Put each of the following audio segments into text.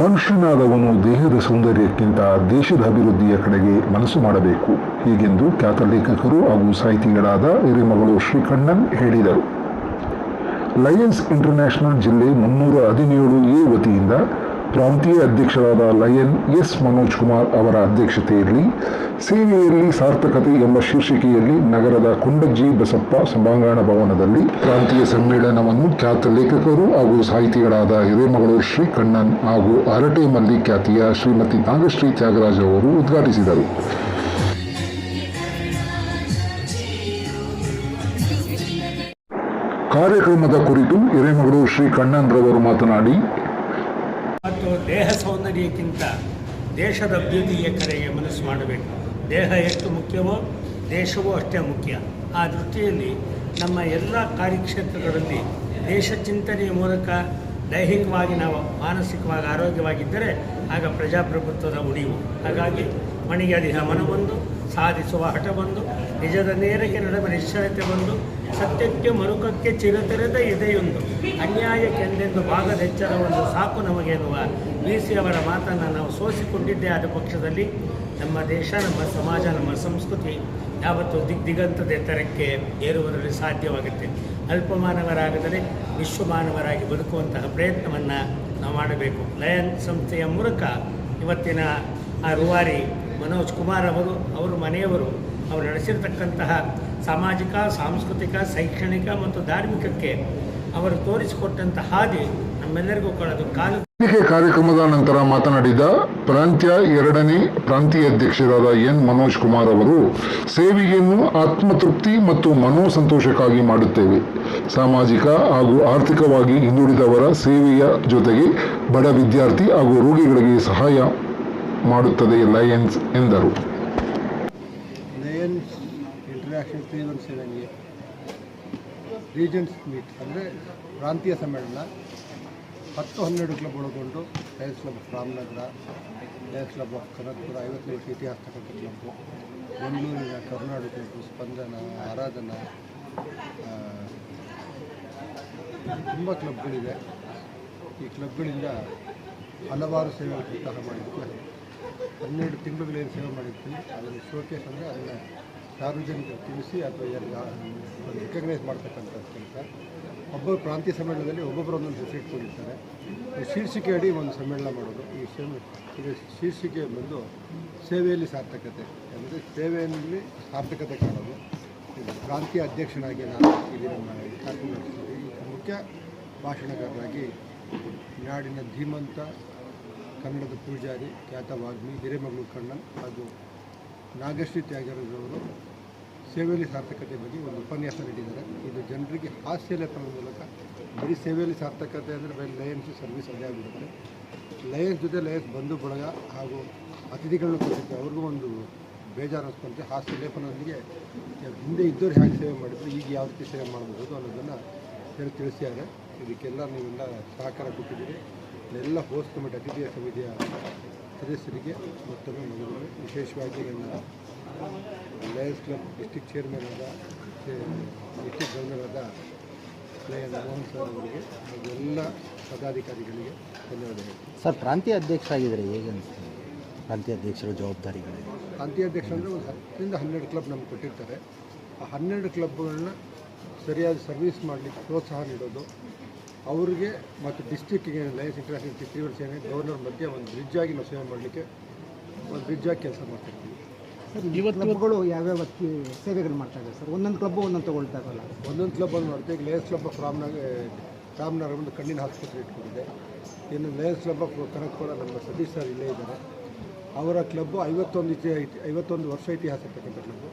ಮನುಷ್ಯನಾದವನು ದೇಹದ ಸೌಂದರ್ಯಕ್ಕಿಂತ ದೇಶದ ಅಭಿವೃದ್ಧಿಯ ಕಡೆಗೆ ಮನಸ್ಸು ಮಾಡಬೇಕು. ಹೀಗೆಂದು ಖ್ಯಾತ ಲೇಖಕರು ಹಾಗೂ ಸಾಹಿತಿಗಳಾದ ಹಿರೇಮಗಳು ಶ್ರೀಕಣ್ಣನ್ ಹೇಳಿದರು. ಲಯನ್ಸ್ ಇಂಟರ್ನ್ಯಾಷನಲ್ ಜಿಲ್ಲೆ ಮುನ್ನೂರ ಹದಿನೇಳು ಎ ವತಿಯಿಂದ ಪ್ರಾಂತೀಯ ಅಧ್ಯಕ್ಷರಾದ ಲಯನ್ ಎಸ್ ಮನೋಜ್ ಕುಮಾರ್ ಅವರ ಅಧ್ಯಕ್ಷತೆಯಲ್ಲಿ, ಸೇವೆಯಲ್ಲಿ ಸಾರ್ಥಕತೆ ಎಂಬ ಶೀರ್ಷಿಕೆಯಲ್ಲಿ ನಗರದ ಕುಂಡಜ್ಜಿ ಬಸಪ್ಪ ಸಭಾಂಗಣ ಭವನದಲ್ಲಿ ಪ್ರಾಂತೀಯ ಸಮ್ಮೇಳನವನ್ನು ಖ್ಯಾತ ಲೇಖಕರು ಹಾಗೂ ಸಾಹಿತಿಗಳಾದ ಹಿರೇಮಗಳು ಶ್ರೀ ಕಣ್ಣನ್ ಹಾಗೂ ಹರಟೆ ಮಲ್ಲಿ ಖ್ಯಾತಿಯ ಶ್ರೀಮತಿ ನಾಗಶ್ರೀ ತ್ಯಾಗರಾಜ್ ಅವರು ಉದ್ಘಾಟಿಸಿದರು. ಕಾರ್ಯಕ್ರಮದ ಕುರಿತು ಹಿರೇಮಗಳು ಶ್ರೀ ಕಣ್ಣನ್ ರವರು ಮಾತನಾಡಿ ದೇಹ ಸೌಂದರ್ಯಕ್ಕಿಂತ ದೇಶದ ಅಭ್ಯುದಯ ಕರೆಗೆ ಮನಸ್ಸು ಮಾಡಬೇಕು. ದೇಹ ಎಷ್ಟು ಮುಖ್ಯವೋ, ದೇಶವೂ ಅಷ್ಟೇ ಮುಖ್ಯ. ಆ ದೃಷ್ಟಿಯಲ್ಲಿ ನಮ್ಮ ಎಲ್ಲ ಕಾರ್ಯಕ್ಷೇತ್ರಗಳಲ್ಲಿ ದೇಶ ಚಿಂತನೆಯ ಮೂಲಕ ದೈಹಿಕವಾಗಿ ನಾವು ಮಾನಸಿಕವಾಗಿ ಆರೋಗ್ಯವಾಗಿದ್ದರೆ ಆಗ ಪ್ರಜಾಪ್ರಭುತ್ವದ ಉಳಿವು. ಹಾಗಾಗಿ ಮಣಿಗದಿಹ ಮನವೊಂದು ಸಾಧಿಸುವ ಹಠ ಬಂದು, ನಿಜದ ನೇರಕ್ಕೆ ನಡೆದ ನಿಶ್ಚಯತೆ ಬಂದು, ಸತ್ಯಕ್ಕೆ ಮರುಕಕ್ಕೆ ಚಿರತೆರೆದ ಇದೆಯೊಂದು ಅನ್ಯಾಯಕ್ಕೆಂದೆಂದು ಭಾಗದ ಎಚ್ಚರವನ್ನು ಸಾಕು ನಮಗೆನ್ನುವ ಬಿ ಅವರ ಮಾತನ್ನು ನಾವು ಸೋಸಿಕೊಂಡಿದ್ದೇ ಆದ ಪಕ್ಷದಲ್ಲಿ ನಮ್ಮ ದೇಶ, ನಮ್ಮ ಸಮಾಜ, ನಮ್ಮ ಸಂಸ್ಕೃತಿ ಯಾವತ್ತೂ ದಿಗ್ ದಿಗಂತದ ಎತ್ತರಕ್ಕೆ ಏರುವುದರಲ್ಲಿ ಸಾಧ್ಯವಾಗುತ್ತೆ. ಅಲ್ಪಮಾನವರಾಗದರೆ ವಿಶ್ವಮಾನವರಾಗಿ ಬದುಕುವಂತಹ ಪ್ರಯತ್ನವನ್ನು ನಾವು ಮಾಡಬೇಕು. ಲಯನ್ ಸಂಸ್ಥೆಯ ಮೂಲಕ ಇವತ್ತಿನ ಆ ರೂವಾರಿ ಮನೋಜ್ ಕುಮಾರ್ ಅವರು ಅವರು ಮನೆಯವರು, ಅವರು ನಡೆಸಿರ್ತಕ್ಕಂತಹ ಸಾಮಾಜಿಕ, ಸಾಂಸ್ಕೃತಿಕ, ಶೈಕ್ಷಣಿಕ ಮತ್ತು ಧಾರ್ಮಿಕಕ್ಕೆ ಅವರು ತೋರಿಸಿಕೊಟ್ಟಂತಹ ಹಾದಿ ನಮ್ಮೆಲ್ಲರಿಗೂ ಕಳೆದು ಕಾಲ ಕಾರ್ಯಕ್ರಮದ ನಂತರ ಮಾತನಾಡಿದ ಪ್ರಾಂತ್ಯ ಎರಡನೇ ಪ್ರಾಂತೀಯ ಅಧ್ಯಕ್ಷರಾದ ಎನ್ ಮನೋಜ್ ಕುಮಾರ್ ಅವರು, ಸೇವೆಯನ್ನು ಆತ್ಮತೃಪ್ತಿ ಮತ್ತು ಮನೋಸಂತೋಷಕ್ಕಾಗಿ ಮಾಡುತ್ತೇವೆ. ಸಾಮಾಜಿಕ ಹಾಗೂ ಆರ್ಥಿಕವಾಗಿ ಹಿಂದುಳಿದವರ ಸೇವೆಯ ಜೊತೆಗೆ ಬಡ ವಿದ್ಯಾರ್ಥಿ ಹಾಗೂ ರೋಗಿಗಳಿಗೆ ಸಹಾಯ ಮಾಡುತ್ತದೆ ಲಯನ್ಸ್ ಎಂದರು. ಲಯನ್ಸ್ ರೀಜನ್ಸ್ ಮೀಟ್ ಅಂದರೆ ಪ್ರಾಂತೀಯ ಸಮ್ಮೇಳನ. ಹತ್ತು ಹನ್ನೆರಡು ಕ್ಲಬ್ ಒಳಗೊಂಡು Lions Club of Ramanagara Lions Club of Kanakapura ಐವತ್ತು ವರ್ಷ ಇತಿಹಾಸ ತಕ್ಕಂಥ ಕ್ಲಬ್ಬು ಬೆಂಗಳೂರಿನ ಕರ್ನಾಡು ಕ್ಲಬ್ಬು ಸ್ಪಂದನ, ಆರಾಧನಾ ತುಂಬ ಕ್ಲಬ್ಗಳಿದೆ ಈ ಕ್ಲಬ್ಗಳಿಂದ ಹಲವಾರು ಸೇವೆಗಳು ಪ್ರೋತ್ಸಾಹ ಮಾಡಿರ್ತಾರೆ ಹನ್ನೆರಡು ತಿಂಗಳುಗಳೇನು ಸೇವೆ ಮಾಡಿರ್ತೀವಿ ಅದನ್ನು ಶೋಕೇಸ್ ಅಂದರೆ ಅದನ್ನು ಸಾರ್ವಜನಿಕರು ತಿಳಿಸಿ ಅಥವಾ ರೆಕಗ್ನೈಸ್ ಮಾಡ್ತಕ್ಕಂಥ ಕೆಲಸ. ಒಬ್ಬರು ಪ್ರಾಂತೀಯ ಸಮ್ಮೇಳನದಲ್ಲಿ ಒಬ್ಬೊಬ್ಬರು ಒಂದೊಂದು ಇಟ್ಕೊಂಡಿರ್ತಾರೆ ಈ ಶೀರ್ಷಿಕೆ ಅಡಿ ಒಂದು ಸಮ್ಮೇಳನ ಮಾಡೋದು. ಈ ಸೇವೆ ಇದು ಶೀರ್ಷಿಕೆ ಬಂದು ಸೇವೆಯಲ್ಲಿ ಸಾರ್ಥಕತೆ ಅಂದರೆ ಸೇವೆಯಲ್ಲಿ ಸಾರ್ಥಕತೆ ಕಾಣೋದು. ಪ್ರಾಂತೀಯ ಅಧ್ಯಕ್ಷನಾಗಿ ನಾನು ಇಲ್ಲಿ ನಮ್ಮ ಕಾರ್ಯಕ್ರಮ ಮುಖ್ಯ ಭಾಷಣಕಾರರಾಗಿ ನಾಡಿನ ಧೀಮಂತ ಕನ್ನಡದ ಪೂಜಾರಿ ಖ್ಯಾತ ವಾಗ್ಮಿ ಹಿರೇಮಗಳು ಕಣ್ಣನ್ ಹಾಗೂ ನಾಗಶ್ರೀ ತ್ಯಾಗರಾಜವರು ಸೇವೆಯಲ್ಲಿ ಸಾರ್ಥಕತೆ ಬಗ್ಗೆ ಒಂದು ಉಪನ್ಯಾಸ ನೀಡಿದ್ದಾರೆ. ಇದು ಜನರಿಗೆ ಹಾಸ್ಯ ಲೇಪನದ ಮೂಲಕ ಬರೀ ಸೇವೆಯಲ್ಲಿ ಸಾರ್ಥಕತೆ ಅಂದರೆ ಬರೀ ಲಯನ್ಸ್ ಸರ್ವಿಸ್ ಅದೇ ಆಗಿರುತ್ತೆ ಲಯನ್ಸ್ ಜೊತೆ ಲಯನ್ಸ್ ಬಂಧು ಬಳಗ ಹಾಗೂ ಅತಿಥಿಗಳನ್ನು ಕೊಟ್ಟಿದ್ದೆ. ಅವ್ರಿಗೂ ಒಂದು ಬೇಜಾರು ಅನಿಸ್ಕೊಂತೆ ಹಾಸ್ಯ ಲೇಪನದೊಂದಿಗೆ ಹಿಂದೆ ಇದ್ದವ್ರು ಹೇಗೆ ಸೇವೆ ಮಾಡಿದ್ರು, ಈಗ ಯಾವ ರೀತಿ ಸೇವೆ ಮಾಡಬಹುದು ಅನ್ನೋದನ್ನು ತಿಳಿಸಿದ್ದಾರೆ ಇದಕ್ಕೆಲ್ಲ ನೀವೆಲ್ಲ ಸಹಕಾರ ಕೊಟ್ಟಿದ್ದೀರಿ. ಎಲ್ಲ ಹೋಸ್ಟ್ ಕಮಿಟಿ ಅತಿಥಿಯ ಸಮಿತಿಯ ಸದಸ್ಯರಿಗೆ ಮತ್ತೊಮ್ಮೆ ಮನವಿ ವಿಶೇಷವಾಗಿ ನನ್ನ ಲಯನ್ಸ್ ಕ್ಲಬ್ ಡಿಸ್ಟಿಕ್ ಚೇರ್ಮನ್ ಆದ ಡಿಸ್ಟಿಕ್ ಗವರ್ನರ್ ಆದ ಲಯನ್ ಮೋಹನ್ ಸರ್ ಅವರಿಗೆ ಹಾಗೂ ಎಲ್ಲ ಪದಾಧಿಕಾರಿಗಳಿಗೆ ಧನ್ಯವಾದ ಹೇಳ್ತೀನಿ ಸರ್ ಪ್ರಾಂತೀಯ ಅಧ್ಯಕ್ಷ ಆಗಿದ್ದಾರೆ ಹೇಗೆ ಪ್ರಾಂತೀಯ ಅಧ್ಯಕ್ಷರ ಜವಾಬ್ದಾರಿಗಳು? ಪ್ರಾಂತೀಯ ಅಧ್ಯಕ್ಷ ಅಂದರೆ ಒಂದು ಹತ್ತರಿಂದ ಹನ್ನೆರಡು ಕ್ಲಬ್ ನಮ್ಗೆ ಕೊಟ್ಟಿರ್ತಾರೆ. ಆ ಹನ್ನೆರಡು ಕ್ಲಬ್ಗಳನ್ನ ಸರಿಯಾದ ಸರ್ವಿಸ್ ಮಾಡಲಿಕ್ಕೆ ಪ್ರೋತ್ಸಾಹ ನೀಡೋದು ಅವರಿಗೆ ಮತ್ತು ಡಿಸ್ಟಿಕ್ಕಿಗೆ ಲಯನ್ಸ್ ಇಂಟರ್ನ್ಯಾಷನಲ್ ತ್ರಿವರ್ಸ್ ಸೇನೆ ಗವರ್ನರ್ ಮಧ್ಯೆ ಒಂದು ಬ್ರಿಡ್ಜ್ ಆಗಿ ನಾವು ಸೇವೆ ಮಾಡಲಿಕ್ಕೆ ಒಂದು ಬ್ರಿಡ್ಜ್ ಆಗಿ ಕೆಲಸ ಮಾಡ್ತಿರ್ತೀವಿ ಕ್ಲಬ್ಗಳು ಯಾವ್ಯಾವ ಸೇವೆಗಳು ಮಾಡ್ತಾ ಇದ್ದಾರೆ ಸರ್? ಒಂದೊಂದು ಕ್ಲಬ್ ಒಂದೊಂದು ತೊಗೊಳ್ತಾ ಇರಲ್ಲ ಒಂದೊಂದು ಕ್ಲಬ್ ಒಂದು ಮಾಡ್ತೀವಿ. ಈಗ ಲಯನ್ಸ್ ಕ್ಲಬ್ ಆಫ್ ರಾಮನಗ ರಾಮನಗರ ಒಂದು ಕಣ್ಣಿನ ಆಸ್ಪತ್ರೆ ಇಟ್ಕೊಂಡಿದೆ. ಇನ್ನು ಲಯನ್ಸ್ ಕ್ಲಬ್ ಆಫ್ ಕನಕಪುರ ನಮ್ಮ ಸತೀಶ್ ಸರ್ ಇಲ್ಲೇ ಇದ್ದಾರೆ. ಅವರ ಕ್ಲಬ್ಬು ಐವತ್ತೊಂದು ಐವತ್ತೊಂದು ವರ್ಷ ಇತಿಹಾಸ ಇರ್ತಕ್ಕಂಥ ಕ್ಲಬ್ಬು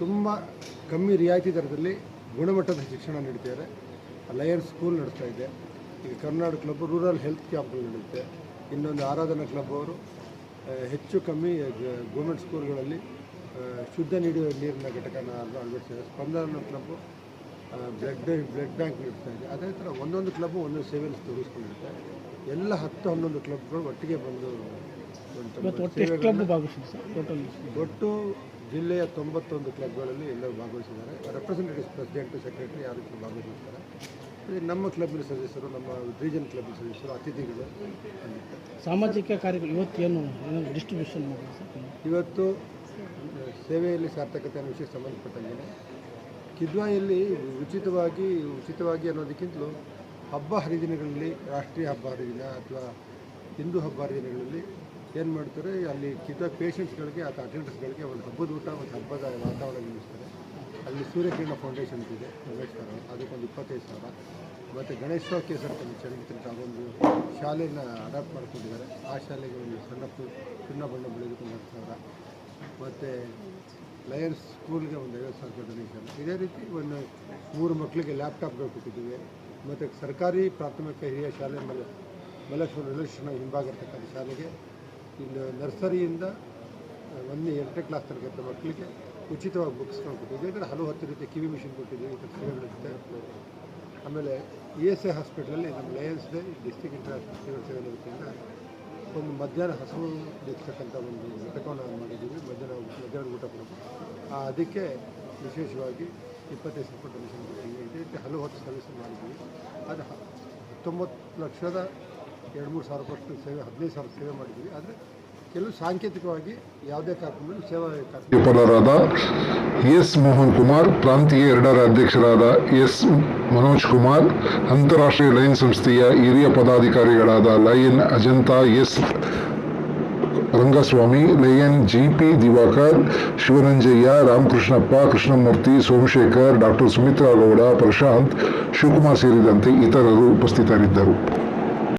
ತುಂಬ ಕಮ್ಮಿ ರಿಯಾಯಿತಿ ದರದಲ್ಲಿ ಗುಣಮಟ್ಟದ ಶಿಕ್ಷಣ ನೀಡ್ತಿದ್ದಾರೆ. ಲಯನ್ಸ್ ಸ್ಕೂಲ್ ನಡೆಸ್ತಾ ಇದೆ. ಈಗ ಕರ್ನಾಟಕ ಕ್ಲಬ್ ರೂರಲ್ ಹೆಲ್ತ್ ಕ್ಯಾಂಪ್ಗಳು ನಡೆಯುತ್ತೆ ಇನ್ನೊಂದು ಆರಾಧನಾ ಕ್ಲಬ್ ಅವರು ಹೆಚ್ಚು ಕಮ್ಮಿ ಗೌರ್ಮೆಂಟ್ ಸ್ಕೂಲ್ಗಳಲ್ಲಿ ಶುದ್ಧ ನೀಡುವ ನೀರಿನ ಘಟಕನ ಅಳವಡಿಸಿದೆ Spandana club blood blood bank ನೀಡ್ತಾ ಇದೆ. ಅದೇ ಥರ ಒಂದೊಂದು ಕ್ಲಬ್ಬು ಒಂದೊಂದು ಸೇವೆಯನ್ನು ತೋರಿಸ್ಕೊಂಡಿರುತ್ತೆ ಎಲ್ಲ ಹತ್ತು ಹನ್ನೊಂದು ಕ್ಲಬ್ಗಳು ಒಟ್ಟಿಗೆ ಬಂದು ಒಟ್ಟು ಜಿಲ್ಲೆಯ ತೊಂಬತ್ತೊಂದು ಕ್ಲಬ್ಗಳಲ್ಲಿ ಎಲ್ಲರೂ ಭಾಗವಹಿಸಿದ್ದಾರೆ. ರೆಪ್ರೆಸೆಂಟೇಟಿವ್ಸ್ ಪ್ರೆಸಿಡೆಂಟು ಸೆಕ್ರೆಟರಿ ಯಾರು ಭಾಗವಹಿಸಿರ್ತಾರೆ. ನಮ್ಮ ಕ್ಲಬ್ನ ಸದಸ್ಯರು ನಮ್ಮ ರೀಜನ್ ಕ್ಲಬ್ನ ಸದಸ್ಯರು ಅತಿಥಿಗಳು ಸಾಮಾಜಿಕ ಕಾರ್ಯಗಳು ಇವತ್ತೇನು ಏನು ಡಿಸ್ಟ್ರಿಬ್ಯೂಷನ್ ಇವತ್ತು ಸೇವೆಯಲ್ಲಿ ಸಾರ್ಥಕತೆ ಅನ್ನೋ ವಿಷಯಕ್ಕೆ ಸಂಬಂಧಪಟ್ಟಂಗೆ ಕಿದ್ವಾಯಲ್ಲಿ ಉಚಿತವಾಗಿ ಉಚಿತವಾಗಿ ಅನ್ನೋದಕ್ಕಿಂತಲೂ ಹಬ್ಬ ಹರಿದಿನಗಳಲ್ಲಿ ರಾಷ್ಟ್ರೀಯ ಹಬ್ಬ ಹರಿದಿನ ಅಥವಾ ಹಿಂದೂ ಹಬ್ಬ ಹರಿದಿನಗಳಲ್ಲಿ ಏನು ಮಾಡ್ತಾರೆ, ಅಲ್ಲಿ ಕಿದ್ದ ಪೇಷಂಟ್ಸ್ಗಳಿಗೆ ಅಥವಾ ಅಟೆಂಡರ್ಸ್ಗಳಿಗೆ ಒಂದು ಹಬ್ಬದ ಊಟ, ಒಂದು ಹಬ್ಬದ ವಾತಾವರಣ ನಿರ್ಮಿಸ್ತಾರೆ. ಅಲ್ಲಿ ಸೂರ್ಯಕಿರಣ ಫೌಂಡೇಶನ್ ಇದೆ ಅಂಬೇಡ್ಕರ್ ಅದಕ್ಕೊಂದು ಇಪ್ಪತ್ತೈದು ಸಾವಿರ. ಮತ್ತು ಗಣೇಶ ಸರ್ ತಮ್ಮ ಚರಿತ್ರ ಒಂದು ಶಾಲೆಯನ್ನು ಅಡಾಪ್ಟ್ ಮಾಡ್ಕೊಂಡಿದ್ದಾರೆ. ಆ ಶಾಲೆಗೆ ಒಂದು ಸಣ್ಣ ಚಿನ್ನ ಬಣ್ಣ ಬೆಳೆದುಕೊಂಡು ಹತ್ತು ಸಾವಿರ. ಮತ್ತು ಲಯನ್ಸ್ ಸ್ಕೂಲ್ಗೆ ಒಂದು ಐವತ್ತು ಸಾವಿರ ಡೊನೇಷನ್ ಇದೇ ರೀತಿ ಒಂದು ಮೂರು ಮಕ್ಕಳಿಗೆ ಲ್ಯಾಪ್ಟಾಪ್ಗಳು ಕೊಟ್ಟಿದ್ದೀವಿ. ಮತ್ತು ಸರ್ಕಾರಿ ಪ್ರಾಥಮಿಕ ಹಿರಿಯ ಶಾಲೆ ಮೇಲೆ ಮಲ್ಲೇಶ್ವರ ರೈಲ್ವೆ ಹಿಂಭಾಗಿರ್ತಕ್ಕಂಥ ಹಿಂಭಾಗ ಶಾಲೆಗೆ ಇಲ್ಲಿ ನರ್ಸರಿಯಿಂದ ಒಂದನೇ ಎರಡನೇ ಕ್ಲಾಸ್ ತರಗತಿ ಮಕ್ಕಳಿಗೆ ಉಚಿತವಾಗಿ ಬುಕ್ಸ್ ಕೊಟ್ಟಿದ್ದೀವಿ ಇದರ ಹಲವು ಹತ್ತು ರೀತಿಯ ಕಿವಿ ಮಿಷಿನ್ ಕೊಟ್ಟಿದ್ದೀವಿ ಈ ಥರ ಆಮೇಲೆ ಇ ಎಸ್ ಎ ಹಾಸ್ಪಿಟ್ಲಲ್ಲಿ ನಮ್ಮ ಲಯನ್ಸ್ ಡೇ ಡಿಸ್ಟಿಕ್ ಇಂಟರ್ನ್ಯಾಷನಲ್ ಸೇವೆ ವತಿಯಿಂದ ಒಂದು ಮಧ್ಯಾಹ್ನ ಹಸು ಇರ್ತಕ್ಕಂಥ ಒಂದು ಘಟಕವನ್ನು ಮಾಡಿದ್ದೀವಿ. ಮಧ್ಯಾಹ್ನ ಮಧ್ಯಾಹ್ನ ಊಟ ಕೊಡೋದು. ಆ, ಅದಕ್ಕೆ ವಿಶೇಷವಾಗಿ ಇಪ್ಪತ್ತೈದು ಸಾವಿರ ಮಿಷನ್ ಕೊಟ್ಟಿದ್ದೀವಿ. ಇದೇ ರೀತಿ ಹಲವು ಹತ್ತು ಸರ್ವಿಸ್ ಮಾಡಿದ್ದೀವಿ. ಅದು ಹತ್ತೊಂಬತ್ತು ಲಕ್ಷದ ಎರಡು ಮೂರು ಸಾವಿರ ಕೊಟ್ಟು ಸೇವೆ, ಹದಿನೈದು ಸಾವಿರ ಸೇವೆ ಮಾಡಿದ್ದೀವಿ. ಆದರೆ ಕೆಲವು ಸಾಂಕೇತಿಕವಾಗಿ ಯಾವುದೇ ಕಾರ್ಯಕ್ರಮದಲ್ಲಿ ಸೇವಾ ಎಸ್ ಮೋಹನ್ ಕುಮಾರ್, ಪ್ರಾಂತೀಯ ಎರಡರ ಅಧ್ಯಕ್ಷರಾದ ಎಸ್ ಮನೋಜ್ ಕುಮಾರ್, ಅಂತಾರಾಷ್ಟ್ರೀಯ ಲಯನ್ ಸಂಸ್ಥೆಯ ಹಿರಿಯ ಪದಾಧಿಕಾರಿಗಳಾದ Lion Ajanta, S Rangaswamy, Lion G P Diwakar, Shivaranjaiah, Ramakrishnappa, Krishnamurthy, Somashekar, doctor Sumitra Gowda Prashanth Shivakumar ಸೇರಿದಂತೆ ಇತರರು ಉಪಸ್ಥಿತರಿದ್ದರು.